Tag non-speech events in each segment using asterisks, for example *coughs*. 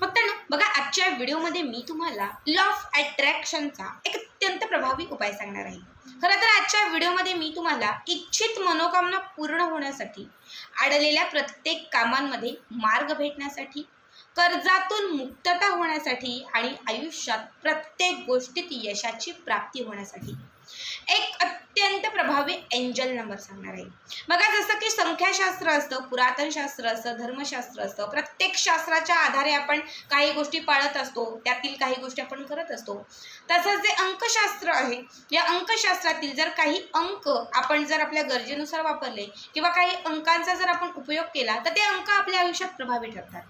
फक्त ना बघा आजच्या व्हिडिओमध्ये मी तुम्हाला लॉ ऑफ अट्रॅक्शनचा एक अत्यंत प्रभावी उपाय सांगणार आहे. खरं तर आजच्या व्हिडिओमध्ये मी तुम्हाला इच्छित मनोकामना पूर्ण होण्यासाठी अडलेल्या प्रत्येक कामांमध्ये मार्ग भेटण्यासाठी कर्जातून मुक्तता होण्यासाठी आणि आयुष्यात प्रत्येक गोष्टीत यशाची प्राप्ती होण्यासाठी. एक अत्यंत प्रभावी एंजल नंबर सांगणार आहे. बघा जसं की संख्याशास्त्र असतं पुरातनशास्त्र असतं धर्मशास्त्र असतं प्रत्येक शास्त्राच्या आधारे आपण काही गोष्टी पाळत असतो त्यातील काही गोष्टी आपण करत असतो. तसंच जे अंकशास्त्र आहे या अंकशास्त्रातील जर काही अंक आपण जर आपल्या गरजेनुसार वापरले किंवा काही अंकांचा जर आपण उपयोग केला तर ते अंक आपल्या आयुष्यात प्रभावी ठरतात.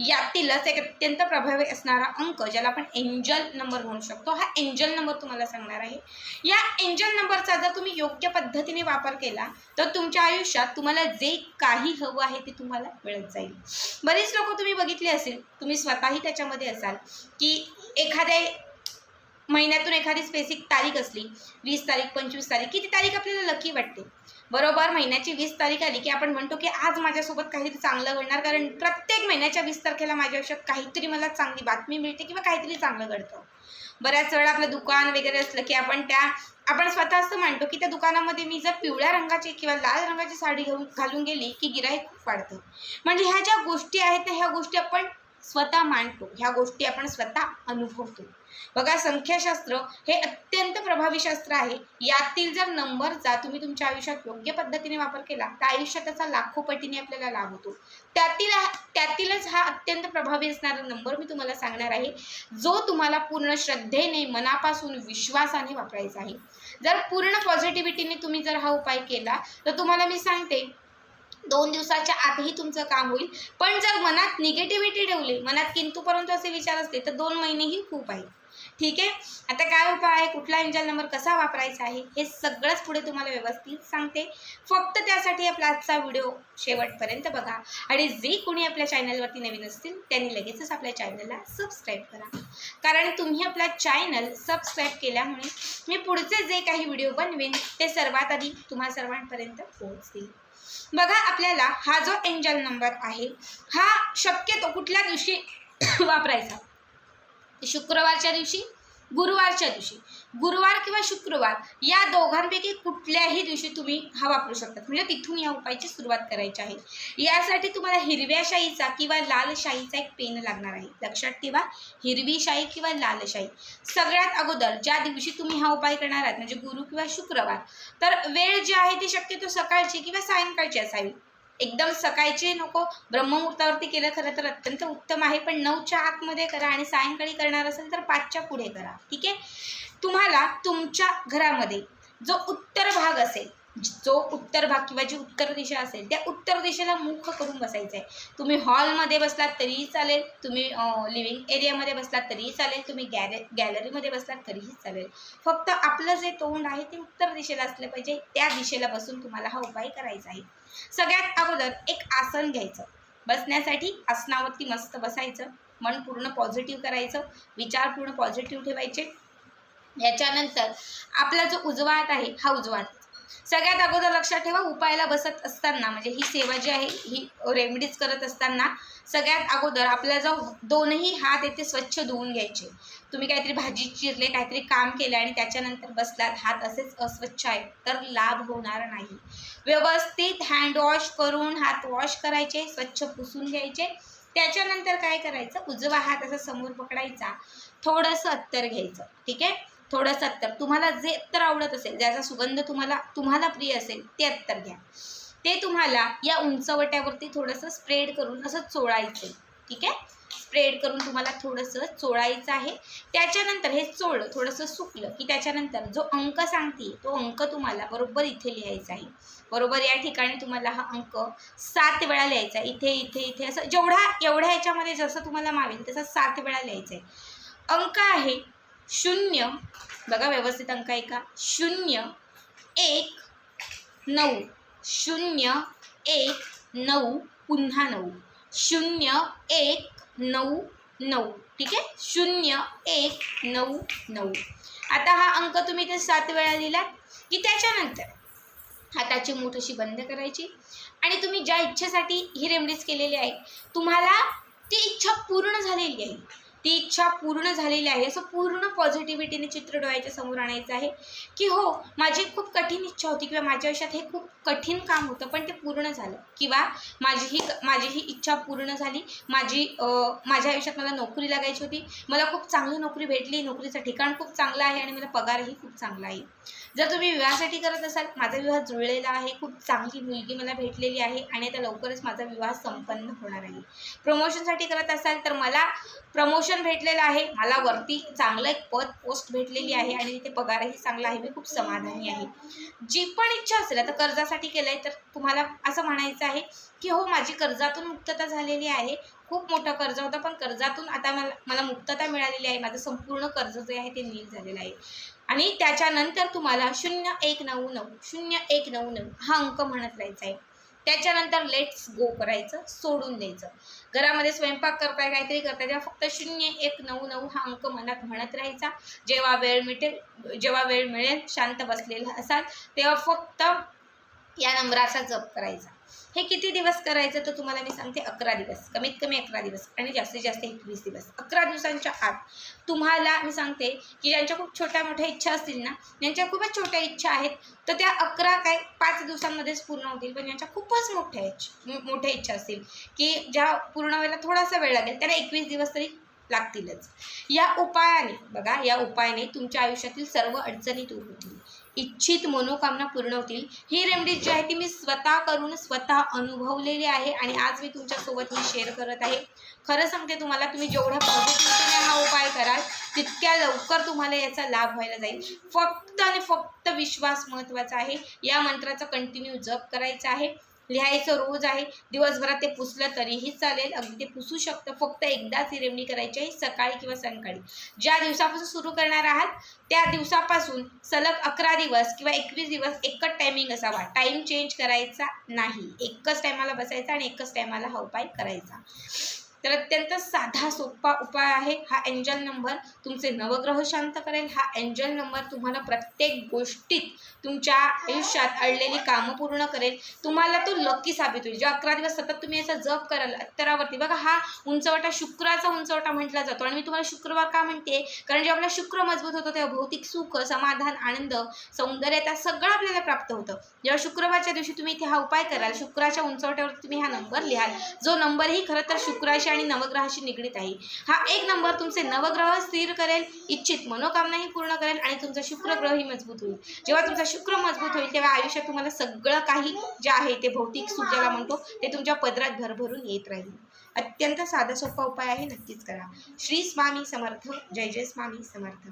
यातीलच एक अत्यंत प्रभावी असणारा अंक ज्याला आपण एंजल नंबर म्हणू शकतो. हा एंजल नंबर तुम्हाला सांगणार आहे. या एंजल नंबरचा जर तुम्ही योग्य पद्धतीने वापर केला तर तुमच्या आयुष्यात तुम्हाला जे काही हवं आहे ते तुम्हाला मिळत जाईल. बरीच लोक तुम्ही बघितले असेल तुम्ही स्वतःही त्याच्यामध्ये असाल की एखाद्या महिन्यातून एखादी स्पेसिफिक तारीख असली वीस तारीख पंचवीस तारीख किती तारीख आपल्याला लकी वाटते? बरोबर महिन्याची वीस तारीख आली की आपण म्हणतो की आज माझ्यासोबत काहीतरी चांगलं घडणार कारण प्रत्येक महिन्याच्या वीस तारखेला माझ्या आयुष्यात काहीतरी मला चांगली बातमी मिळते किंवा काहीतरी चांगलं घडतं. बऱ्याच वेळा आपलं दुकान वगैरे असलं की आपण त्या आपण स्वतः असं मांडतो की त्या दुकानामध्ये मी जर पिवळ्या रंगाची किंवा लाल रंगाची साडी घेऊन घालून गेली की गिराईक खूप वाढतं. म्हणजे ह्या ज्या गोष्टी आहेत ना ह्या गोष्टी आपण स्वतः मांडतो. ह्या गोष्टी आपण स्वतः अनुभवतो. बघा संख्याशास्त्र हे अत्यंत प्रभावी शास्त्र आहे. यातील जर नंबरचा तुम्ही तुमच्या आयुष्यात योग्य पद्धतीने वापर केला तर आयुष्यात त्याचा लाखो पटीने आपल्याला लाभ होतो. त्यातील त्यातीलच हा अत्यंत प्रभावी असणारा नंबर मी तुम्हाला सांगणार आहे जो तुम्हाला पूर्ण श्रद्धेने मनापासून विश्वासाने वापरायचा आहे. जर पूर्ण पॉझिटिव्हिटीने तुम्ही जर हा उपाय केला तर तुम्हाला मी सांगते दोन दिवसाच्या आतही तुमचं काम होईल. पण जर मनात निगेटिव्हिटी ठेवली मनात किंतू परंतु असे विचार असते तर दोन महिनेही खूप आहे ठीक आहे? आता काय उपाय आहे? कुठला एंजल नंबर कसा वापरायचा आहे? हे सगळंच पुढे तुम्हाला व्यवस्थित सांगते. फक्त त्यासाठी आपला आजचा व्हिडिओ शेवटपर्यंत बघा. आणि जे कोणी आपल्या चॅनलवरती नवीन असतील त्यांनी लगेचच आपल्या चॅनलला सबस्क्राईब करा. कारण तुम्ही आपला चॅनल सबस्क्राईब केल्यामुळे मी पुढचे जे काही व्हिडिओ बनवेन ते सर्वात आधी तुम्हा सर्वांपर्यंत पोहोचतील. बघा आपल्याला हा जो एंजल नंबर आहे हा शक्यतो कुठल्या दिवशी *coughs* वापरायचा? शुक्रवारच्या दिवशी? गुरुवारच्या दिवशी. गुरुवार किंवा शुक्रवार या दोघांपैकी कुठल्याही दिवशी तुम्ही हा वापरू शकता. म्हणजे तिथून या उपायाची सुरुवात करायची आहे. यासाठी तुम्हाला हिरव्या शाईचा किंवा लाल शाईचा एक पेन लागणार आहे. लक्षात ठेवा हिरवी शाई किंवा लाल शाई. सगळ्यात अगोदर ज्या दिवशी तुम्ही हा उपाय करणार आहात म्हणजे गुरु किंवा शुक्रवार तर वेळ जी आहे ती शक्यतो सकाळची किंवा सायंकाळची असावी. एकदम सकाळचे नको ब्रह्ममुहूर्तावरती केलं खरं तर अत्यंत उत्तम आहे. पण नऊच्या आतमध्ये करा आणि सायंकाळी करणार असेल तर पाचच्या पुढे करा. ठीक आहे? तुम्हाला तुमच्या घरामध्ये जो उत्तर भाग असेल जो उत्तर भाग किंवा जी उत्तर दिशा असेल त्या उत्तर दिशेला मुख करून बसायचं आहे तुम्ही हॉलमध्ये बसलात तरीही चालेल तुम्ही लिव्हिंग एरियामध्ये बसलात तरीही चालेल तुम्ही गॅरे गॅलरीमध्ये बसलात तरीही चालेल. फक्त आपलं जे तोंड आहे ते उत्तर दिशेला असलं पाहिजे त्या दिशेला बसून तुम्हाला हा उपाय करायचा आहे. सगळ्यात अगोदर एक आसन घ्यायचं. बसण्यासाठी आसनावरती मस्त बसायचं मन पूर्ण पॉझिटिव्ह करायचं विचार पूर्ण पॉझिटिव्ह ठेवायचे. याच्यानंतर आपला जो उजवा हात आहे हा उजवा हात सगळ्यात अगोदर लक्षात ठेवा उपायाला बसत असताना म्हणजे ही सेवा जी आहे ही रेमेडीज करत असताना सगळ्यात अगोदर आपल्या जो दोनही हात येते स्वच्छ धुवून घ्यायचे. तुम्ही काहीतरी भाजी चिरले काहीतरी काम केलं आणि त्याच्यानंतर बसलात हात असेच अस्वच्छ आहेत तर लाभ होणार नाही. व्यवस्थित हँड वॉश करून हात वॉश करायचे स्वच्छ पुसून घ्यायचे. त्याच्यानंतर काय करायचं? उजवा हात असा समोर पकडायचा. थोडंसं अत्तर घ्यायचं ठीक आहे? थोडंसं अत्तर तुम्हाला जे अत्तर आवडत असेल ज्याचा सुगंध तुम्हाला तुम्हाला प्रिय असेल ते अत्तर घ्या. ते तुम्हाला या उंचवट्यावरती थोडंसं स्प्रेड करून असं चोळायचं ठीक आहे? स्प्रेड करून तुम्हाला थोडंसं चोळायचं आहे. त्याच्यानंतर हे चोळलं थोडंसं सुकलं की त्याच्यानंतर जो अंक सांगते तो अंक तुम्हाला बरोबर इथे लिहायचा आहे. बरोबर या ठिकाणी तुम्हाला हा अंक सात वेळा लिहायचा इथे इथे इथे असं जेवढा एवढ्या ह्याच्यामध्ये जसं तुम्हाला मावेल तसं सात वेळा लिहायचं आहे. अंक आहे शून्य. बघा व्यवस्थित अंक आहे का? शून्य एक नऊ. शून्य एक नऊ पुन्हा नऊ. शून्य एक नऊ नऊ. ठीक आहे? शून्य एक नऊ नऊ. आता हा अंक तुम्ही ते सात वेळा लिहिलात की त्याच्यानंतर हाताची मूठ अशी बंद करायची आणि तुम्ही ज्या इच्छेसाठी ही रेमडीज केलेली आहे तुम्हाला ती इच्छा पूर्ण झालेली आहे. ती इच्छा पूर्ण झालेली आहे. असं पूर्ण पॉझिटिव्हिटीने चित्र डोळ्याच्या समोर आणायचं आहे. की हो माझी खूप कठीण इच्छा होती किंवा माझ्या आयुष्यात हे खूप कठीण काम होतं पण ते पूर्ण झालं. किंवा माझी ही माझी ही इच्छा पूर्ण झाली. माझी माझ्या आयुष्यात मला नोकरी लागायची होती. मला खूप चांगली नोकरी भेटली. नोकरीचं ठिकाण खूप चांगलं आहे आणि मला पगारही खूप चांगला आहे. जर तुम्ही विवाहासाठी करत असाल माझा विवाह जुळलेला आहे. खूप चांगली मुलगी मला भेटलेली आहे आणि आता लवकरच माझा विवाह संपन्न होणार आहे. प्रमोशनसाठी करत असाल तर मला प्रमोशन भेटलेलं आहे. मला वरती चांगलं एक पद पोस्ट भेटलेली आहे आणि ते पगारही चांगला आहे. मी खूप समाधानी आहे. जी पण इच्छा असेल आता कर्जासाठी केलं आहे तर तुम्हाला असं म्हणायचं आहे की हो माझी कर्जातून मुक्तता झालेली आहे. खूप मोठं कर्ज होतं पण कर्जातून आता मला मला मुक्तता मिळालेली आहे. माझं संपूर्ण कर्ज जे आहे ते नील झालेलं आहे. आणि त्याच्यानंतर तुम्हाला शून्य एक नऊ नऊ शून्य एक नऊ नऊ हा अंक म्हणत राहायचा आहे. त्याच्यानंतर लेट्स गो करायचं सोडून द्यायचं. घरामध्ये स्वयंपाक करताय काहीतरी करताय तेव्हा फक्त शून्य एक नऊ नऊ हा अंक मनात म्हणत राहायचा. जेव्हा वेळ मिळेल जेव्हा वेळ मिळेल शांत बसलेला असाल तेव्हा फक्त या नंबराचा जप करायचा. हे किती दिवस करायचं तर तुम्हाला मी सांगते अकरा दिवस. कमीत कमी अकरा दिवस आणि जास्तीत जास्त एकवीस दिवस. अकरा दिवसांच्या आत तुम्हाला मी सांगते की ज्यांच्या खूप छोट्या मोठ्या इच्छा असतील ना ज्यांच्या खूपच छोट्या इच्छा आहेत तर त्या अकरा काय पाच दिवसांमध्येच पूर्ण होतील. पण ज्यांच्या खूपच मोठ्या इच्छा मोठ्या इच्छा असतील की ज्या पूर्ण व्हायला थोडासा वेळ लागेल त्याला एकवीस दिवस तरी लागतीलच. या उपायाने बघा या उपायाने तुमच्या आयुष्यातील सर्व अडचणी दूर होतील. इच्छित मनोकामना पूर्ण होतील. ही रेमडीज जी आहे ती मी स्वतः करून स्वतः अनुभवलेली आहे आणि आज मी तुमच्यासोबत ही शेअर करत आहे. खरं सांगते तुम्हाला तुम्ही जेवढ्या पॉझिटिव्हिटीने हा उपाय कराल तितक्या लवकर तुम्हाला याचा लाभ व्हायला जाईल. फक्त आणि फक्त विश्वास महत्त्वाचा आहे. या मंत्राचा कंटिन्यू जप करायचा आहे. लिहायचं रोज आहे. दिवसभरात ते पुसलं तरीही चालेल. अगदी ते पुसू शकतं. फक्त एकदाच ही रेमणी करायची आहे सकाळी किंवा सायंकाळी ज्या दिवसापासून सुरू करणार आहात त्या दिवसापासून सलग अकरा दिवस किंवा एकवीस दिवस एकच टायमिंग असावा. टाईम चेंज करायचा नाही. एकच टायमाला बसायचा आणि एकच टायमाला हा उपाय करायचा. तर अत्यंत साधा सोपा उपाय आहे. हा एंजल नंबर तुमचे नवग्रह शांत करेल. हा एंजल नंबर तुम्हाला प्रत्येक गोष्टीत तुमच्या आयुष्यात अडलेली कामं पूर्ण करेल. तुम्हाला तो लकी साबित होईल. जेव्हा अकरा दिवस सतत तुम्ही याचा जप कराल अत्तरावरती. बघा हा उंचवटा शुक्राचा उंचवटा म्हटला जातो. आणि मी तुम्हाला शुक्रवार का म्हणते? कारण जेव्हा आपला शुक्र मजबूत होतो तेव्हा भौतिक सुख समाधान आनंद सौंदर्यता सगळं आपल्याला प्राप्त होतं. जेव्हा शुक्रवारच्या दिवशी तुम्ही इथे हा उपाय कराल शुक्राच्या उंचवट्यावर तुम्ही हा नंबर लिहाल. जो नंबरही खरं तर आणि नवग्रहाशी निगडीत आहे. हा एक नंबर तुमचे नवग्रह स्थिर करेल इच्छित मनोकामनाही पूर्ण करेल आणि तुमचा शुक्र ग्रहही मजबूत होईल. जेव्हा तुमचा शुक्र मजबूत होईल तेव्हा आयुष्यात तुम्हाला सगळं काही जे आहे ते भौतिक सुख ज्याला म्हणतो ते तुमच्या पदरात भरभरून येत राहील. अत्यंत साधा सोपा उपाय आहे नक्कीच करा. श्री स्वामी समर्थ जय जय स्वामी समर्थ.